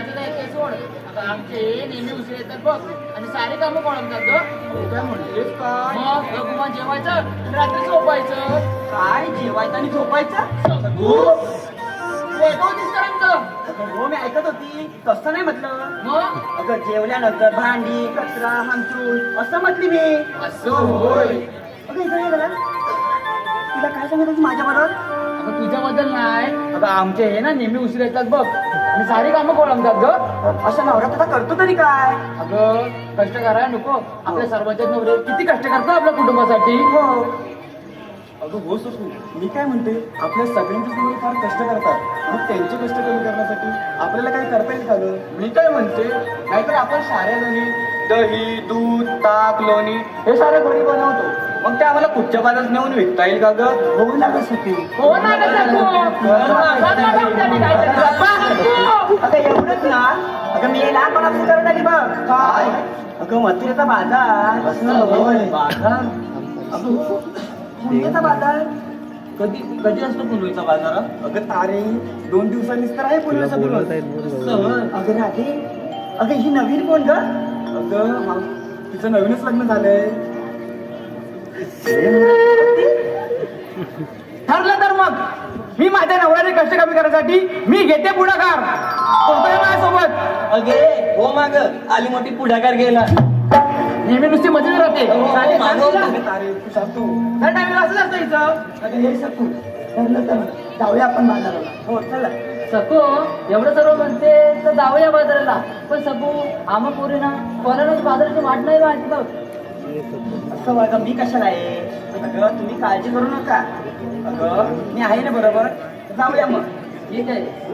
माझी नाही ते सोड. आता आमचे नेहमी उशीर येतात बघ. आणि सारे कामं ग काय म्हणतेस काय? मग भगवान जेवायचं आणि रात्री झोपायचं. काय? जेवायचं आणि झोपायचं? अगं हो मी ऐकत होती. तसं नाही म्हटलं. मग? अगं जेवल्यानंतर भांडी कचरा हांतरून असं म्हटली मी. असं होय. अगं इकडे ये जरा. तुला काय सांगत होती माझ्या बरोबर अगं तुझ्याबद्दल नाही. अगं आमचे हे ना नेहमी उशीर येतात बघ. आणि सारी कामं कोण आणतात ग. असं नवरा तुला करतो तरी काय? अगं कष्ट करायला नको. आपल्या सर्वांच्या नवरे किती कष्ट करतात आपल्या कुटुंबासाठी? हो. अगं हो सखू मी काय म्हणते? आपल्या सगळ्यांचे समोर फार कष्ट करतात. मग त्यांचे कष्ट कमी करण्यासाठी आपल्याला काय करता येईल का गं? मी काय म्हणते? नाहीतर आपण साऱ्या जणी दही दूध ताक लोणी हे सारं घरी बनवतो. मग ते आम्हाला कुठच्या बाजारात नेऊन विकता येईल का ग? हो ना गं सखी. हो ना ग सखू. ना करतात. अगं एवढंच ना. अगं मी लहानपणापासून करत आली बघ. काय? अगं मथुरेचा बाजार. बाजार. पुण्याचा बाजार? कधी कधी असतो पुनवेचा बाजार? अगं तारे दोन दिवसांनीच तर आहे पुनवेचा दिवस. अगं राधे. अगं ही नवीन कोण ग? अगं मा- तिचं नवीनच लग्न झालंय. ठरलं तर मग. मी माझ्या नवऱ्याचे कष्ट कमी करण्यासाठी मी घेते पुढाकार. माझ्यासोबत? अगे हो माग. आली मोठी पुढाकार गेला नेहमी नुसती मजेत राहते. टायमिंगला असंच असतं हिचं अगं हे सकू. ठरलं तर जाऊया आपण बाजाराला. हो चला. सकू एवढं सर्व म्हणते तर जाऊया बाजाराला. पण सकू आम्हा पोरीना कोणालाच बाजाराची वाट नाही बघ असं बघा मी कशाला आहे? अगं तुम्ही काळजी करू नका. अगं मी आहे ना बरोबर. जाऊया मग. ठीक आहे?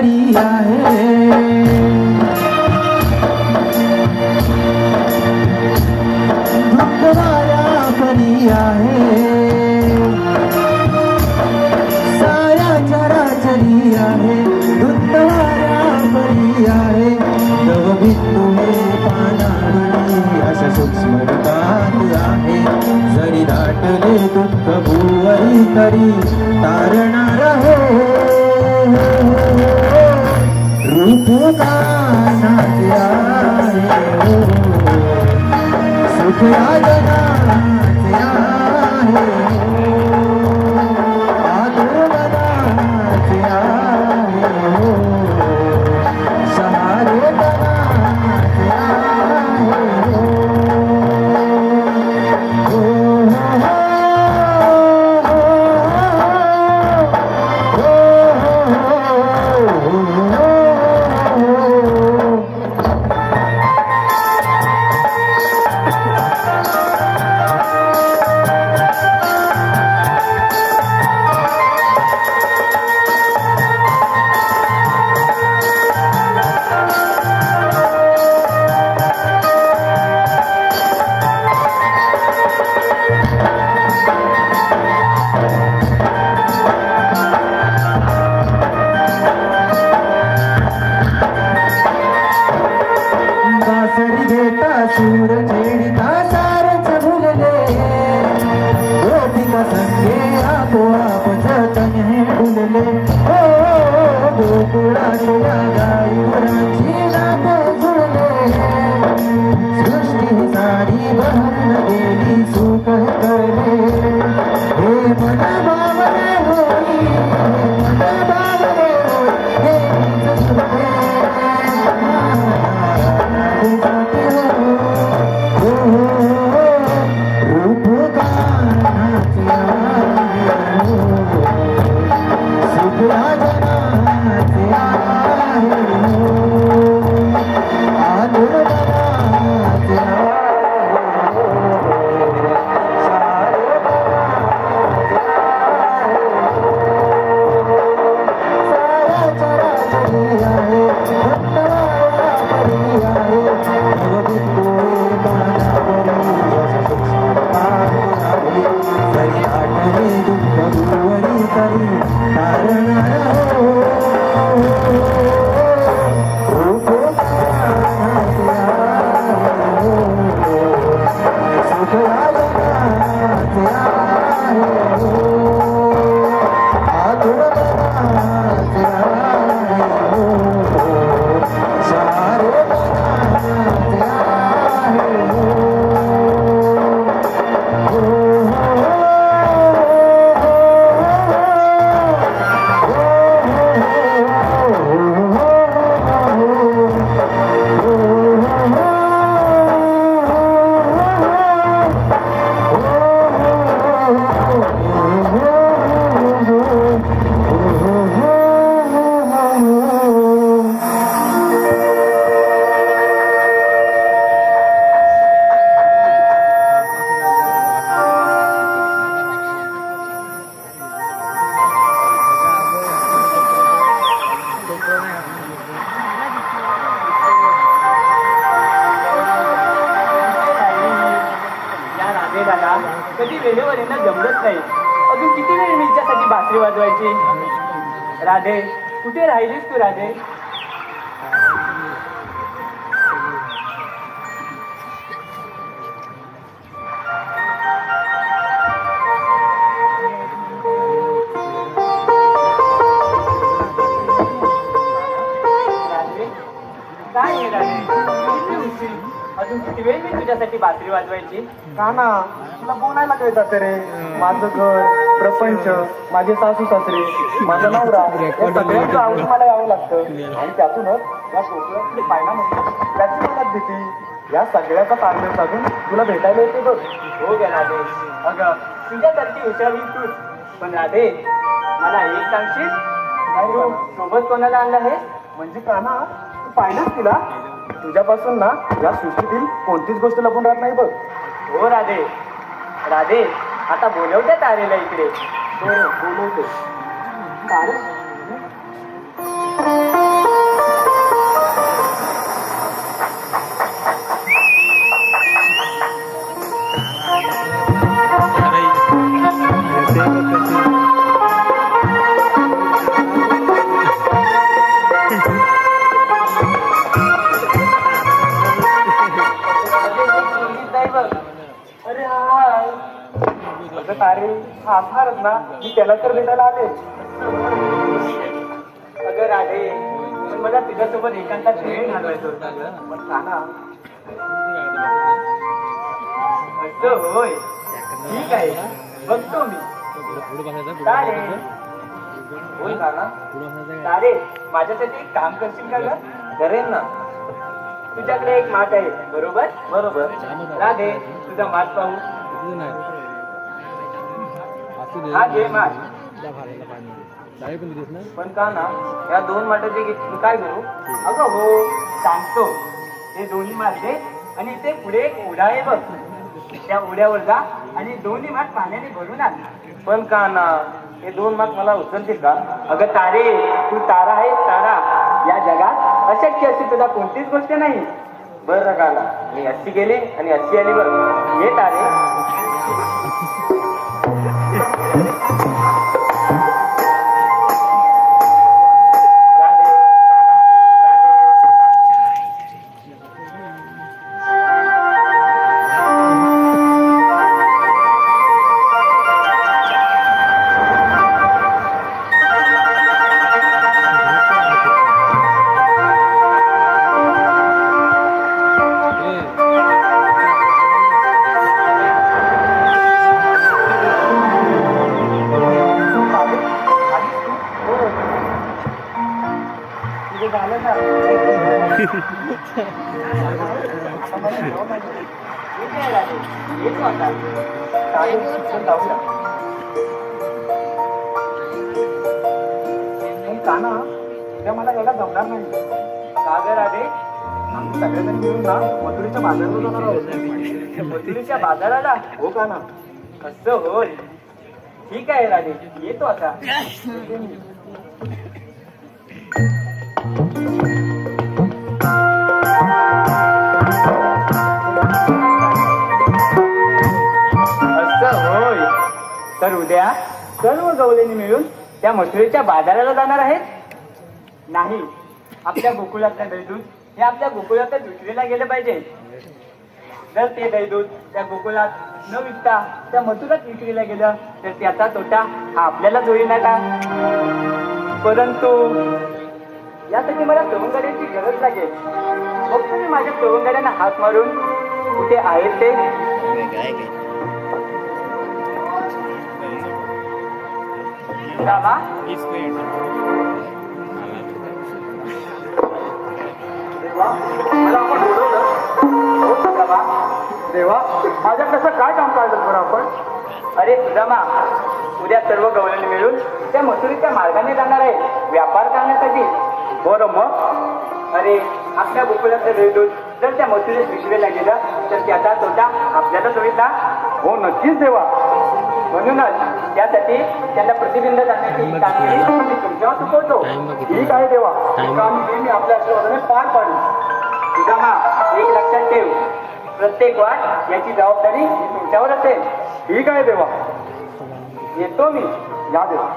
पानावरी आहे. सूक्ष्मतात आहे. जरी दाटले दुःख भुवरी तरी तारण સુખ રાજ mama. या दादा. कधी वेळेवर येणं जमलंच नाही. अजून किती वेळ मी हिच्यासाठी बासरी वाजवायची? राधे कुठे राहिलीस तू राधे? बासरी वाजवायची. का ना? तुला बोलायला काय जाते रे? माझं घर प्रपंच माझे सासू सासरे माझा नवरा सगळ्यांचं आवडून मला यावं लागतं. आणि त्यातूनच या कोकणातली पायना म्हणजे त्याची मला भीती या सगळ्याचा ताळमेळ साधून तुला भेटायला येते बघ. हो गे राधे. अगं तुझ्यासारखी हुशारी तूच. पण राधे मला एक सांगशील? सोबत कोणाला आणलं आहे म्हणजे का ना तू पाहिलंच तिला? तुझ्यापासून ना या सृष्टीतील कोणतीच गोष्ट लपून राहत नाही बघ. हो राधे. राधे आता बोलवते तारेला इकडे. बरं बोलवते. तारे अरे हाय. अगं तारे हा असणारच ना. मी त्याला तर भेटायला आले अगं राधे पण मला तुझ्यासोबत एकांतात वेळ घालवायचं होता गं. पण का ठीक आहे. बघतो मी. काय होय का ना तारे माझ्यासाठी एक काम करशील का ग? करेन ना. तुझ्याकडे एक माठ आहे. बरोबर? बरोबर. राधे तुझा माठ पाहू. हा घे माठ पण का ना या दोन माठाचे काय करू? अगं हो सांगतो. हे दोन्ही माठ दे आणि ते पुढे एक उडा आहे बघ. त्या उड्यावर जा आणि दोन्ही माठ पाण्याने भरून आण. पण का ना? हे दोन माठ मला उचलतील का? अगं तारे तू तारा आहे तारा. या जगात अशक्य अशी तुला कोणतीच गोष्ट नाही. बरं का मी अशी गेले आणि अशी आली बरं. हे तारे. काना उद्या मला यायला जमणार नाही. का ग राधे आम्ही सगळेजण मिळून ना मथुरीच्या बाजाराला जाणार आहोत मथुरीच्या बाजाराला? हो का ना? असं होय ठीक आहे राधे येतो आता. तर उद्या सर्व गवलेनी मिळून त्या मथुरेच्या बाजाराला जाणार आहेत. नाही आपल्या गोकुळातलं दैदूत हे आपल्या गोकुळातच विक्रीला गेलं पाहिजे. जर ते दैदूत त्या गोकुळात न विकता त्या मथुरात विक्रीला गेलं तर त्याचा तोटा हा आपल्यालाच होईल ना का? परंतु यासाठी मला सवंगड्यांची गरज लागेल. फक्त मी माझ्या सवंगड्यांना हात मारून कुठे आहेत ते. रामा. देवा मला आपण हो देवा माझ्या कसं काय काम काढलं बरं आपण? अरे सुदामा उद्या सर्व गवळणी मिळून त्या मसुरीच्या मार्गाने जाणार आहे. व्यापार करण्यासाठी. बरं मग? अरे आपल्या गोकुळाचं रेडून जर त्या मसुरीत विश्वेला गेलं तर त्याचा तोटा आपल्याला होईल ना? हो नक्कीच देवा. म्हणूनच त्यासाठी त्यांना प्रतिबिंब करण्याची ही कामगिरी मी तुमच्यावर चुकवतो ठीक आहे देवा ही कामगिरी मी आपल्या आशीर्वादाने पार पाडू. सुदामा एक लक्षात ठेव. प्रत्येक वाट याची जबाबदारी तुमच्यावर असेल. ठीक आहे देवा येतो मी. या देवा.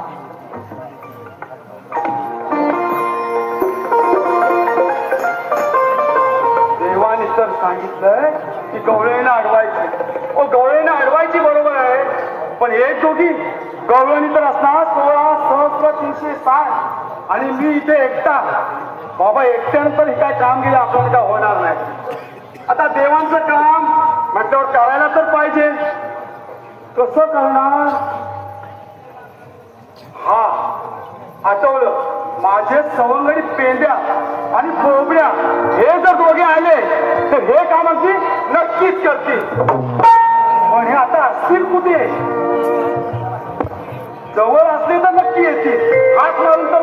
देवाने तर सांगितलंय की गवळीनं अडवायची. ओ गवळीनं अडवायची बरोबर. पण एक दोघी गवळणी तर असणार सोळा सहस्र तीनशे साठ. आणि मी इथे एकटा. बाबा एकट्यानंतर ही काय कामगिरी आपल्याला काय होणार नाही? आता देवांचं काम म्हटल्यावर करायला तर पाहिजे. कसं करणार? हा. आठवलं. माझे सवंगडी पेंड्या आणि बोबड्या हे जर दोघे आले तर हे काम अगदी नक्कीच करतील. पण हे आता असतील कुठे जवळ असले तर नक्की येतील हात मारून तर